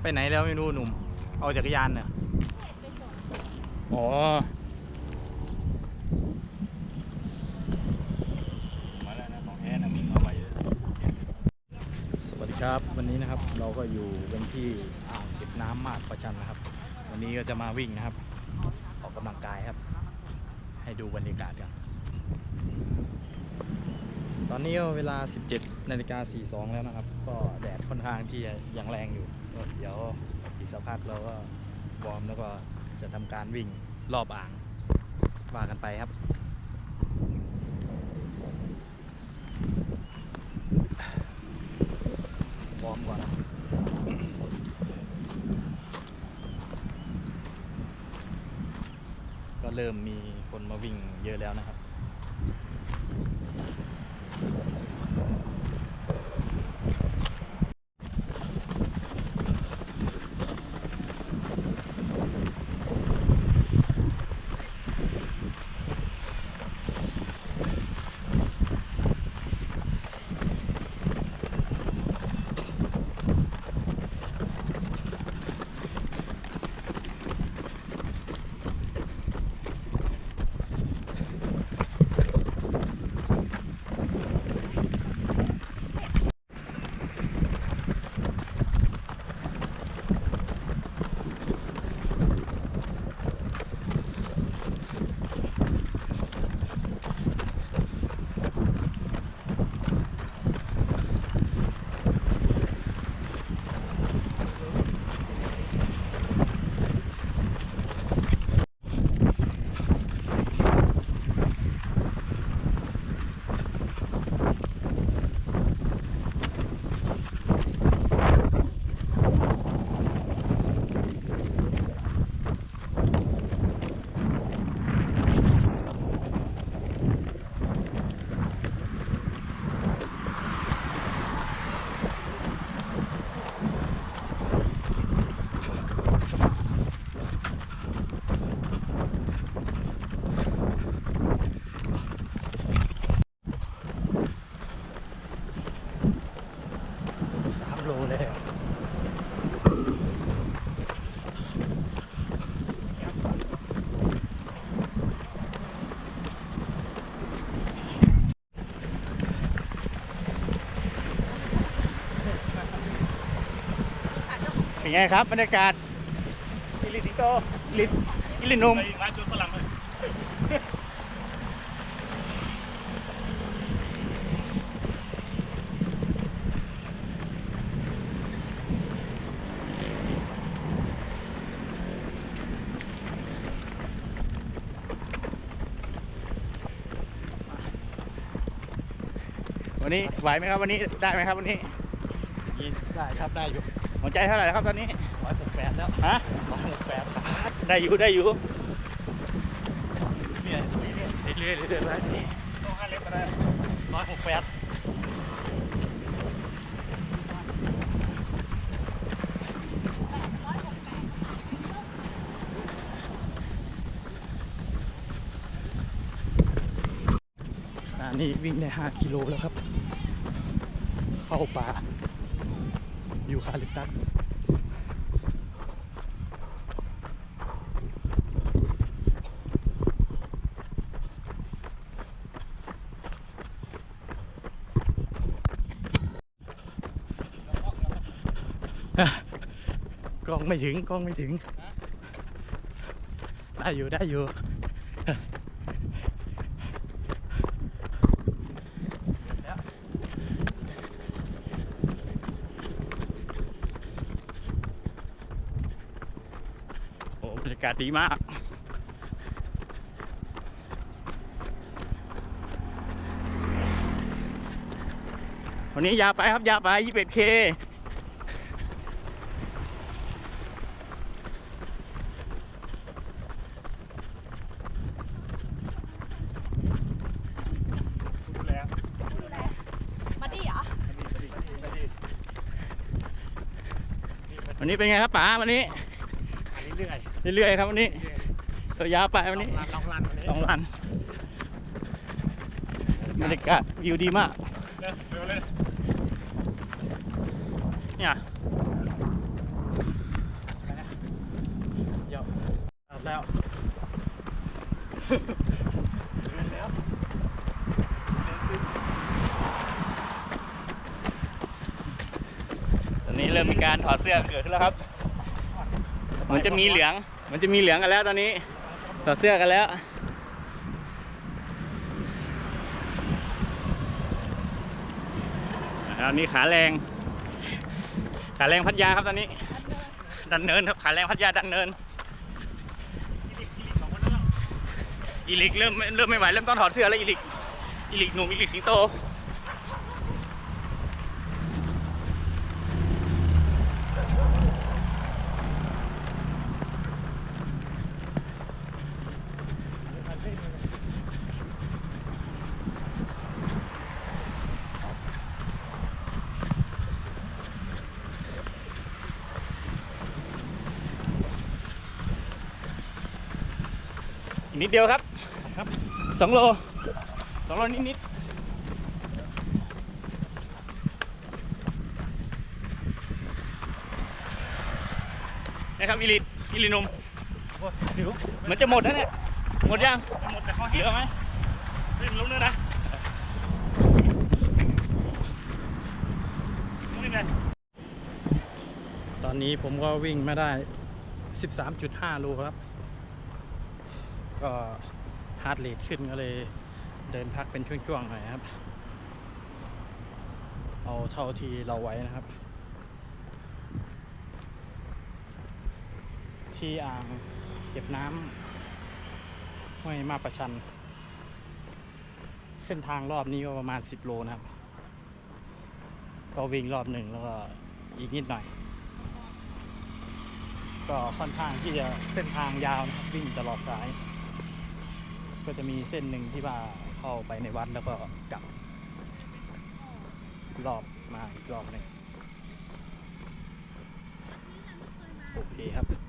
ไปไหนแล้วไม่รู้หนุ่ม เอาจักรยานเนี่ยอ๋อ มาแล้วนะของแท้นะมิ่งมาไว้เลยสวัสดีครับวันนี้นะครับเราก็อยู่กันที่อ่างเก็บน้ำมาดประชันนะครับ วันนี้ก็จะมาวิ่งนะครับ ออกกำลังกายครับ ให้ดูบรรยากาศกัน ตอนนี้ก็เวลา 17นาฬิกา42 แล้วนะครับ ก็แดดค่อนข้างที่จะยังแรงอยู่ ก็เดี๋ยวอีกสักพักเราก็วอร์มแล้วก็จะทำการวิ่งรอบอ่างว่ากันไปครับวอร์มก่อนก็เริ่มมีคนมาวิ่งเยอะแล้วนะครับ สามโลเลยอะเป็นไงครับบรรยากาศ อิลิติโต อิลิอิลินุมร้านจุดฝรั่งเลย วันนี้ไหวไหมครับวันนี้ได้ไหมครับวันนี้ได้ครับได้อยู่หัวใจเท่าไหร่แล้วครับตอนนี้ร้อยหกแปดแล้วฮะร้อยหกแปดได้อยู่ได้อยู่เนี่ยเรื่อยๆเรื่อยๆไปต้องห้าเล็บก็ได้ร้อยหกแปด อันนี้วิ่งได้ห้ากิโลแล้วครับ เข้าป่า อยู่คาลิปตัสกล้องไม่ถึงกล้องไม่ถึง ได้อยู่ได้อยู่ รรยากาศดีมาก วันนี้ยาวไปครับ ยาวไป 21 k ดูแลมาดีเหรอวันนี้เป็นไงครับป๋าวันนี้อันนี้ เรื่อยๆเรื่อยครับวันนี้ระยาไปวันนี้ลองลันลองลันบรรยากาศวิวดีมากเนี่ยแล้วตอนนี้เริ่มมีการถอดเสื้อเกิดขึ้นแล้วครับ มันจะมีเหลือง มันจะมีเหลืองกันแล้วตอนนี้ถอเสื้อกันแล้ว อันนี้ขาแรง ขาแรงพัทยาครับตอนนี้ ดันเนินครับ ขาแรงพัทยาดันเนิน อีลิกเริ่มเริ่มไม่ไหวเริ่มต้องถอดเสื้อแล้วอีลิก อีลิกหนุ่มอีลิกสิงโต นิดเดียวครับครับสองโลสองโลนิดนิดๆนะครับอีลิตอีลินมโอ้ยหิวเหมือนจะหมดแล้วเนี่ยหมดยังหมดแต่ข้อเหลือไหมเล่นลุ้นเลยนะลุ้นยังไงตอนนี้ผมก็วิ่งมาได้ 13.5โลครับ ก็ฮาร์ดเรทขึ้นก็เลยเดินพักเป็นช่วงๆหน่อยครับ เอาเท่าที่เราไว้นะครับ ที่อ่างเก็บน้ำห้วยมาประชัน เส้นทางรอบนี้ก็ประมาณ 10 โลนะครับ ก็วิ่งรอบหนึ่งแล้วก็อีกนิดหน่อย ก็ค่อนข้างที่จะเส้นทางยาวนะครับวิ่งตลอดสาย ก็จะมีเส้นหนึ่งที่ว่าเข้าไปในวัดแล้วก็กลับรอบมาอีกรอบหนึ่งโอเคครับ